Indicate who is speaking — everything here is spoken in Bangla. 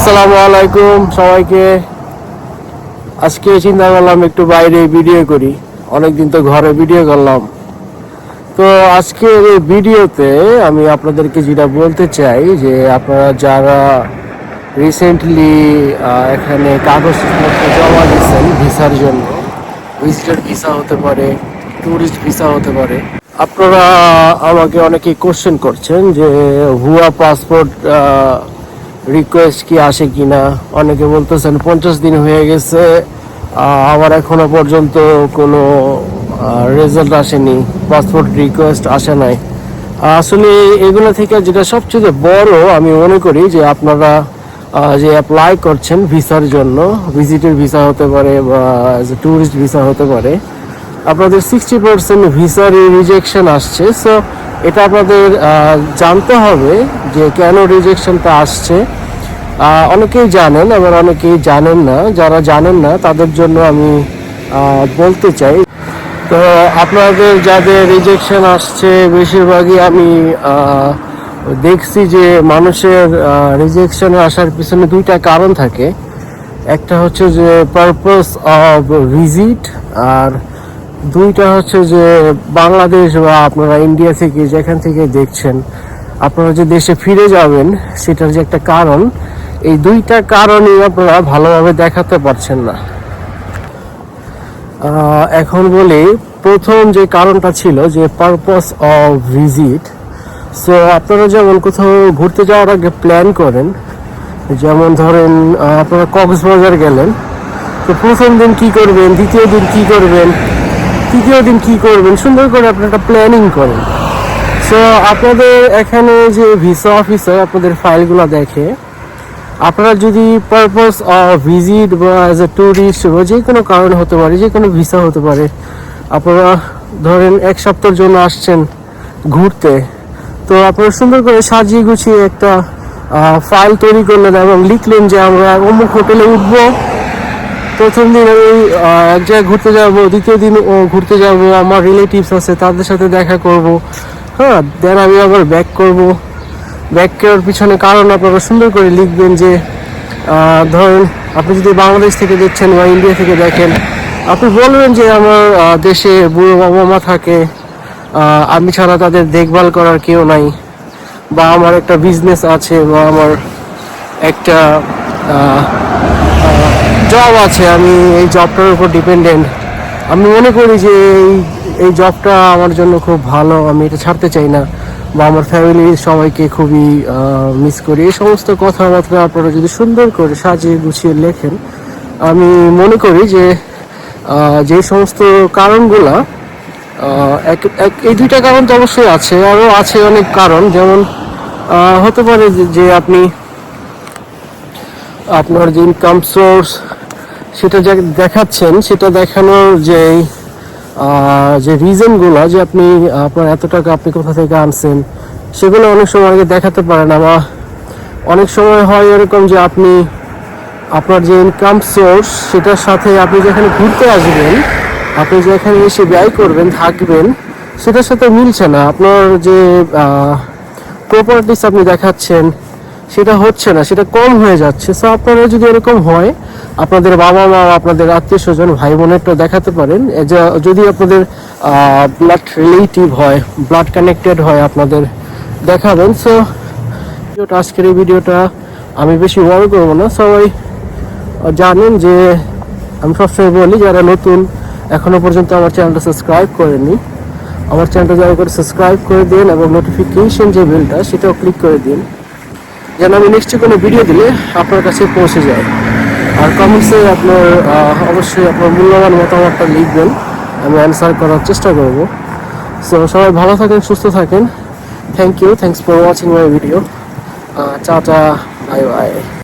Speaker 1: আসসালামু আলাইকুম সবাইকে। আজকে চিন্তা করলাম একটু বাইরে ভিডিও করি। অনেকদিন তো ঘরে ভিডিও করলাম। তো আজকে এই ভিডিওতে আমি আপনাদেরকে যেটা বলতে চাই যে আপনারা যারা রিসেন্টলি এখানে কাগজপত্র জমা দিয়েছেন ভিসার জন্য ভিজিটর ভিসা হতে পারে ট্যুরিস্ট ভিসা হতে পারে, আপনারা আমাকে অনেকে কোশ্চেন করছেন যে, ভুয়া পাসপোর্ট রিকোয়েস্ট কি আসে কিনা? অনেকে বলতেছেন পঞ্চাশ দিন হয়ে গেছে আমার এখনও পর্যন্ত কোনো রেজাল্ট আসেনি পাসপোর্ট রিকোয়েস্ট আসে নাই। আসলে এগুলো থেকে যেটা সবচেয়ে বড় আমি মনে করি যে আপনারা যে অ্যাপ্লাই করছেন ভিসার জন্য ভিজিটের ভিসা হতে পারে বা ট্যুরিস্ট ভিসা হতে পারে, আপনাদের সিক্সটি পার্সেন্ট ভিসার রিজেকশন আসছে। সো এটা আপনাদের জানতে হবে যে কেন রিজেকশনটা আসছে। অনেকেই জানেন, আবার অনেকেই জানেন না। যারা জানেন না, তাদের জন্য আমি বলতে চাই। তো আপনাদের যাদের রিজেকশন আসছে, বেশিরভাগই আমি দেখছি যে মানুষের রিজেকশনে আসার পিছনে দুইটা কারণ থাকে। একটা হচ্ছে যে পারপাস অফ ভিজিট আর দুইটা হচ্ছে যে বাংলাদেশ বা আপনারা ইন্ডিয়া থেকে যেখান থেকে দেখছেন, আপনারা যে দেশে ফিরে যাবেন, সেটার যে একটা কারণ, এই দুইটা কারণই আপনারা ভালোভাবে দেখাতে পারছেন না। এখন বলি, প্রথম যে কারণটা ছিল যে পারপাস অফ ভিজিট সো আপনারা যেমন কোথাও ঘুরতে যাওয়ার আগে প্ল্যান করেন, যেমন ধরেন আপনারা কক্সবাজার গেলেন, তো প্রথম দিন কি করবেন, দ্বিতীয় দিন কি করবেন তৃতীয় দিন কি করবেন? সুন্দর করে আপনারা একটা প্ল্যানিং করেন। সো আপনাদের এখানে যে ভিসা অফিসার আপনাদের ফাইলগুলো দেখে। আপনারা যদি পারপাস ভিজিট বা অ্যাজ এ ট্যুরিস্ট বা যে কোনো কারণ হতে পারে, যে কোনো ভিসা হতে পারে, আপনারা ধরেন এক সপ্তাহের জন্য আসছেন ঘুরতে, তো আপনারা সুন্দর করে সাজিয়ে গুছিয়ে একটা ফাইল তৈরি করলেন এবং লিখলেন যে আমরা অমুক হোটেলে উঠবো। প্রথম দিন আমি এক জায়গায় ঘুরতে যাব, দ্বিতীয় দিন, ও, ঘুরতে যাব, আমার রিলেটিভস আছে, তাদের সাথে দেখা করব। হ্যাঁ দেন আমি আবার ব্যাক করব। ব্যাক করার পিছনে কারণ আপনারা সুন্দর করে লিখবেন যে ধরেন আপনি যদি বাংলাদেশ থেকে দেখছেন বা ইন্ডিয়া থেকে দেখেন, আপনি বলবেন যে আমার দেশে বুড়ো বাবা মা থাকে আমি ছাড়া তাদের দেখভাল করার কেউ নাই, বা আমার একটা বিজনেস আছে, বা আমার একটা জব আছে, আমি এই জবটার উপর ডিপেন্ডেন্ট আমি মনে করি যে এই এই জবটা আমার জন্য খুব ভালো, আমি এটা ছাড়তে চাই না। বা আমার ফ্যামিলির সবাইকে খুবই মিস করি। এই সমস্ত কথাবার্তা আপনারা যদি সুন্দর করে সাজিয়ে গুছিয়ে লেখেন, আমি মনে করি যে যে সমস্ত কারণগুলা এক- এক- এই দুইটা কারণ তো অবশ্যই আছে, আরও আছে অনেক কারণ। যেমন হতে পারে যে আপনি আপনার যে ইনকাম সোর্স সেটা দেখাচ্ছেন, সেটা দেখানোর যে যে রিজনগুলো যে আপনি, আপনার এত টাকা আপনি কোথা থেকে আনছেন, সেগুলো অনেক সময় আগে দেখাতে পারেন বা অনেক সময় হয় এরকম যে আপনি আপনার যে ইনকাম সোর্স সেটার সাথে আপনি যেখানে ঘুরতে আসবেন, আপনি যেখানে এসে ব্যয় করবেন, থাকবেন, সেটার সাথে মিলছে না। আপনার যে প্রপার্টিস আপনি দেখাচ্ছেন সেটা হচ্ছে না, সেটা কম হয়ে যাচ্ছে। সো আপনারা যদি এরকম হয়, আপনাদের বাবা মা আপনাদের আত্মীয় স্বজন ভাই বোনেরটা দেখাতে পারেন যদি আপনাদের ব্লাড রিলেটিভ হয় ব্লাড কানেক্টেড হয় আপনাদের, দেখাবেন। সো ভিডিওটা, আজকের এই ভিডিওটা আমি বেশি বড় করব না। সবাই জানেন যে, আমি সবসময় বলি, যারা নতুন, এখনও পর্যন্ত আমার চ্যানেলটা সাবস্ক্রাইব করেনি আমার চ্যানেলটা দয়া করে সাবস্ক্রাইব করে দিন এবং নোটিফিকেশন যে বেলটা সেটাও ক্লিক করে দিন। যেন আমি নেক্সট কোনো ভিডিও দিলে আপনার কাছে পৌঁছে যায়। আর কমেন্টসে আপনার অবশ্যই আপনার মূল্যবান মতামতটা লিখবেন। আমি অ্যান্সার করার চেষ্টা করব। সো সবাই ভালো থাকেন, সুস্থ থাকেন। Thank you thanks for watching my video চা বাই বাই